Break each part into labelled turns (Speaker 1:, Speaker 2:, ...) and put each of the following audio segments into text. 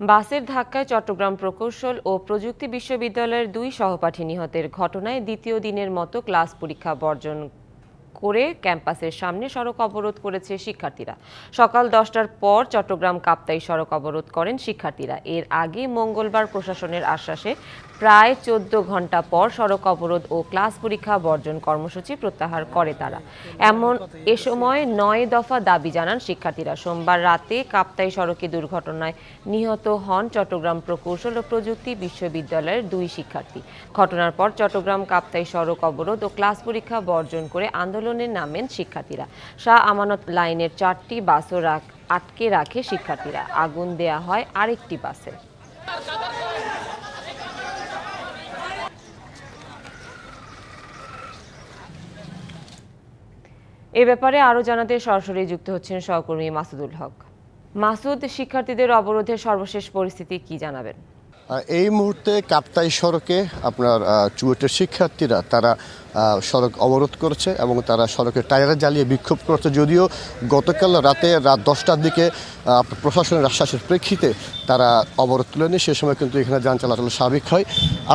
Speaker 1: বাসের ধাক্কায় চট্টগ্রাম প্রকৌশল ও প্রযুক্তি বিশ্ববিদ্যালয়ের দুই সহপাঠী নিহতের ঘটনায় দ্বিতীয় দিনের মতো ক্লাস পরীক্ষা বর্জন করে ক্যাম্পাসের সামনে সড়ক অবরোধ করেছে শিক্ষার্থীরা। সকাল দশটার পর চট্টগ্রাম কাপ্তাই সড়ক অবরোধ করেন শিক্ষার্থীরা। এর আগে মঙ্গলবার প্রশাসনের আশ্বাসে প্রায় চোদ্দ ঘণ্টা পর সড়ক অবরোধ ও ক্লাস পরীক্ষা বর্জন কর্মসূচি প্রত্যাহার করে তারা। এমন এ সময় নয় দফা দাবি জানান শিক্ষার্থীরা। সোমবার রাতে কাপ্তাই সড়কে দুর্ঘটনায় নিহত হন চট্টগ্রাম প্রকৌশল ও প্রযুক্তি বিশ্ববিদ্যালয়ের দুই শিক্ষার্থী। ঘটনার পর চট্টগ্রাম কাপ্তাই সড়ক অবরোধ ও ক্লাস পরীক্ষা বর্জন করে আন্দোলনে নামেন শিক্ষার্থীরা। শাহ আমানত লাইনের চারটি বাসও আটকে রাখে শিক্ষার্থীরা। আগুন দেয়া হয় আরেকটি বাসে। এ ব্যাপারে আরও জানাতে সরাসরি যুক্ত হচ্ছেন সহকর্মী মাসুদুল হক। মাসুদ, শিক্ষার্থীদের অবরোধের সর্বশেষ পরিস্থিতি কি জানাবেন?
Speaker 2: এই মুহূর্তে কাপ্তাই সড়কে আপনার চুয়েটের শিক্ষার্থীরা তারা সড়ক অবরোধ করেছে এবং তারা সড়কে টায়ারে জ্বালিয়ে বিক্ষোভ করছে। যদিও গতকাল রাতে রাত দশটার দিকে প্রশাসনের আশ্বাসের প্রেক্ষিতে তারা অবরোধ তুলে নেয় সে সময় কিন্তু এখানে যান চলাচল স্বাভাবিক হয়।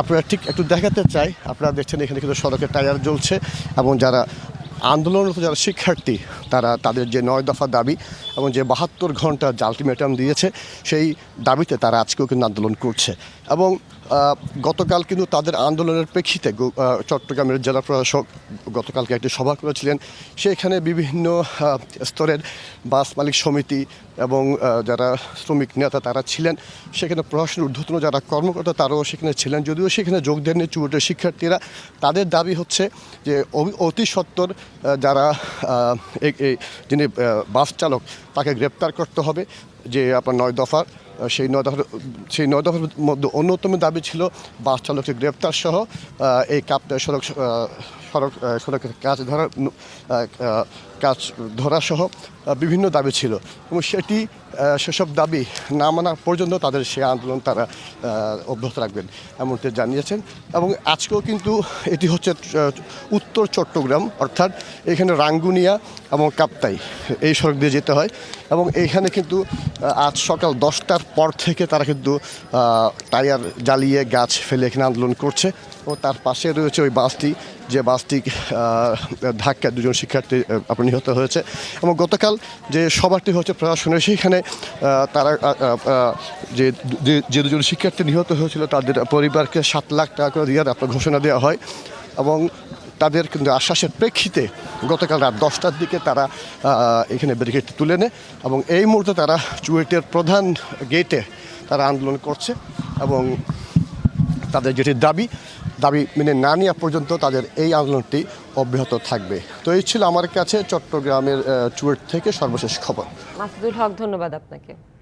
Speaker 2: আপনারা ঠিক একটু দেখাতে চাই। আপনারা দেখছেন এখানে কিন্তু সড়কে টায়ার জ্বলছে এবং যারা আন্দোলনরত যারা শিক্ষার্থী, তারা তাদের যে নয় দফা দাবি এবং যে বাহাত্তর ঘণ্টা যে আলটিমেটাম দিয়েছে, সেই দাবিতে তারা আজকেও কিন্তু আন্দোলন করছে। এবং গতকাল কিন্তু তাদের আন্দোলনের প্রেক্ষিতে চট্টগ্রামের জেলা প্রশাসক গতকালকে একটি সভা করেছিলেন। সেখানে বিভিন্ন স্তরের বাস মালিক সমিতি এবং যারা শ্রমিক নেতা তারা ছিলেন, সেখানে প্রশাসনের ঊর্ধ্বতন যারা কর্মকর্তা তারাও সেখানে ছিলেন। যদিও সেখানে যোগ দেননি চুয়েটের শিক্ষার্থীরা, তাদের দাবি হচ্ছে যে অতি সত্বর যারা যিনি বাস চালক তাকে গ্রেপ্তার করতে হবে। যে আপনার নয় দফার সেই নয় দফার সেই নয় দফার মধ্যে অন্যতম দাবি ছিল বাস চালককে গ্রেপ্তার সহ এই কাপ সড়ক সড়ক সড়কের কাজ আহ, কাজ ধরা সহ বিভিন্ন দাবি ছিল। এবং সেটি সেসব দাবি না মানা পর্যন্ত তাদের সে আন্দোলন তারা অব্যাহত রাখবেন এমনটি জানিয়েছেন। এবং আজকেও কিন্তু এটি হচ্ছে উত্তর চট্টগ্রাম অর্থাৎ এখানে রাঙ্গুনিয়া এবং কাপ্তাই এই সড়ক দিয়ে যেতে হয়। এবং এইখানে কিন্তু আজ সকাল দশটার পর থেকে তারা কিন্তু টায়ার জ্বালিয়ে গাছ ফেলে এখানে আন্দোলন করছে ও তার পাশে রয়েছে ওই বাসটি, যে বাসটি ধাক্কা দুজন শিক্ষার্থী আপনার নিহত হয়েছে এবং গতকাল যে সভাটি হচ্ছে প্রশাসনের, সেইখানে তারা যে- যে দুজন শিক্ষার্থী নিহত হয়েছিল তাদের পরিবারকে সাত লাখ টাকা করে দিয়ে আপনার ঘোষণা দেওয়া হয়। এবং তাদের কিন্তু আশ্বাসের প্রেক্ষিতে গতকাল রাত দশটার দিকে তারা এখানে ব্যারিকেড তুলে নেয় এবং এই মুহূর্তে তারা চুয়েটের প্রধান গেটে তারা আন্দোলন করছে এবং তাদের যেটি দাবি দাবি মেনে না নেওয়া পর্যন্ত তাদের এই আন্দোলনটি অব্যাহত থাকবে। তো এই ছিল আমার কাছে চট্টগ্রামের চুয়েট থেকে সর্বশেষ খবর।
Speaker 1: হক, ধন্যবাদ আপনাকে।